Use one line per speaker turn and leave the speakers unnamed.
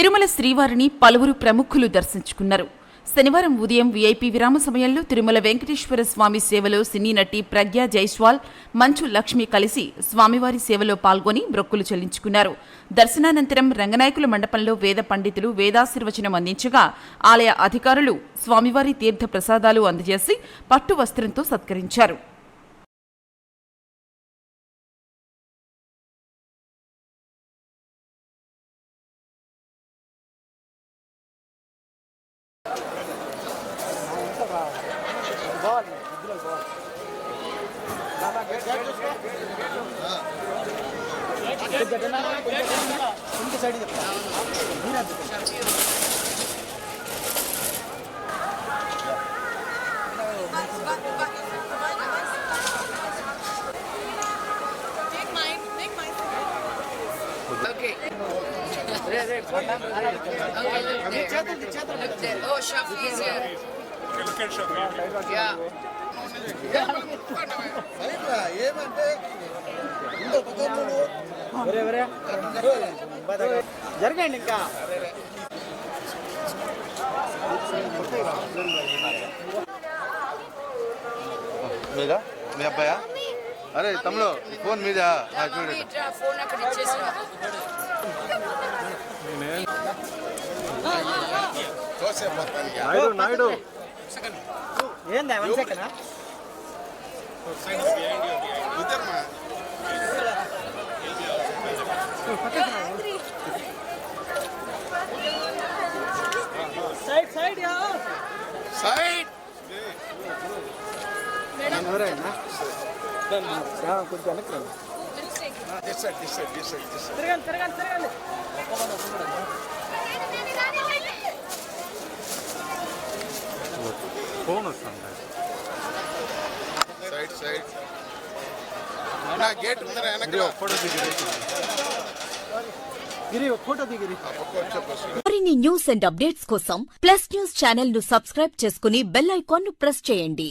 తిరుమల శ్రీవారిని పలువురు ప్రముఖులు దర్శించుకున్నారు. శనివారం ఉదయం వీఐపీ విరామ సమయంలో తిరుమల వెంకటేశ్వర స్వామి సేవలో సినీ నటి ప్రజ్ఞా జైస్వాల్ మంచు లక్ష్మి కలిసి స్వామివారి సేవలో పాల్గొని బ్రొక్కులు చెల్లించుకున్నారు. దర్శనానంతరం రంగనాయకుల మండపంలో వేద పండితులు వేదాశీర్వచనం అందించగా ఆలయ అధికారులు స్వామివారి తీర్థ ప్రసాదాలు అందజేసి పట్టు వస్త్రంతో సత్కరించారు.
ఇంటి సైడ్ ఓకే రే రే ఓ షఫీ ఇస్ హియర్
ఏమంటే ఇంకో. కుటుంబుడు
జరగండి ఇంకా
మీదా? మీ అబ్బాయా? అరే తమ్ముడు ఫోన్ మీద?
ఇచ్చేసిన
నాయుడు నాయుడు. ఏందా one second side side ya
side
ఎవరైనా కొంచెం వెనక్కి రండి తిరగండి తిరగండి తిరగండి
వస్తుంది సైడ్ సైడ్. నా గేట్ ముందర వెనక. ఫోటో
గిరి ఫోటో దిగిరి
మరిన్ని న్యూస్ అండ్ అప్డేట్స్ కోసం ప్లస్ న్యూస్ ఛానల్ను సబ్స్క్రైబ్ చేసుకుని బెల్ ఐకాన్ను ప్రెస్ చేయండి.